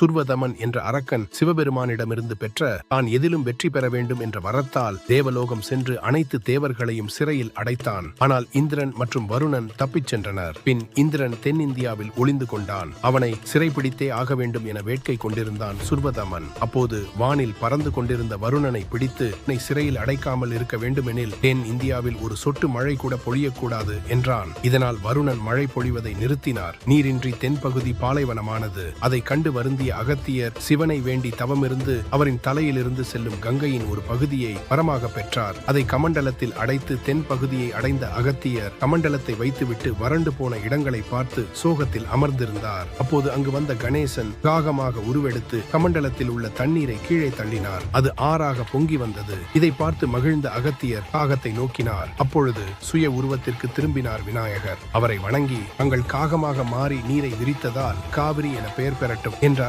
சுர்வதமன் என்ற அரக்கன் சிவபெருமானிடமிருந்து பெற்ற தான் எதிலும் வெற்றி பெற வேண்டும் என்ற வரத்தால் தேவலோகம் சென்று அனைத்து தேவர்களையும் சிறையில் அடைத்தான். ஆனால் இந்திரன் மற்றும் வருணன் தப்பிச் சென்றனர். பின் இந்திரன் தென்னிந்தியாவில் ஒளிந்து கொண்டான். அவனை சிறைபிடித்தே ஆக வேண்டும் என வேட்கை கொண்டிருந்தான் சுர்வதமன். அப்போது வானில் பறந்து கொண்டிருந்த வருணனை பிடித்து சிறையில் அடைக்காமல் இருக்க வேண்டுமெனில் தென் இந்தியாவில் ஒரு சொட்டு மழை கூட பொழியக்கூடாது என்றான். இதனால் வருணன் மழை பொழிவதை நிறுத்தினார். நீரின்றி தென்பகுதி பாலைவனமானது. அதை கண்டு வருந்திய அகத்தியர் சிவனை வேண்டி தவமிருந்து அவரின் தலையிலிருந்து செல்லும் கங்கையின் ஒரு பகுதியை வரமாக பெற்றார். அதை கமண்டலத்தில் அடைத்து தென் பகுதியை அடைந்த அகத்தியர் கமண்டலத்தை வைத்துவிட்டு வறண்டு போன இடங்களை பார்த்து சோகத்தில் அமர்ந்திருந்தார். அப்போது அங்கு வந்த கணேசன் காகமாக உருவெடுத்து கமண்டலத்தில் உள்ள தண்ணீரை கீழே தள்ளினார். அது ஆறாக பொங்கி வந்தது. இதை பார்த்து மகிழ்ந்த அகத்தியர் காகத்தை நோக்கினார். அப்பொழுது சுய உருவத்திற்கு திரும்பினார் விநாயகர். அவரை வணங்கி தங்கள் காகமாக மாறி நீரை விரித்ததால் காவிரி என பெயர் பெறட்டும் என்றார்.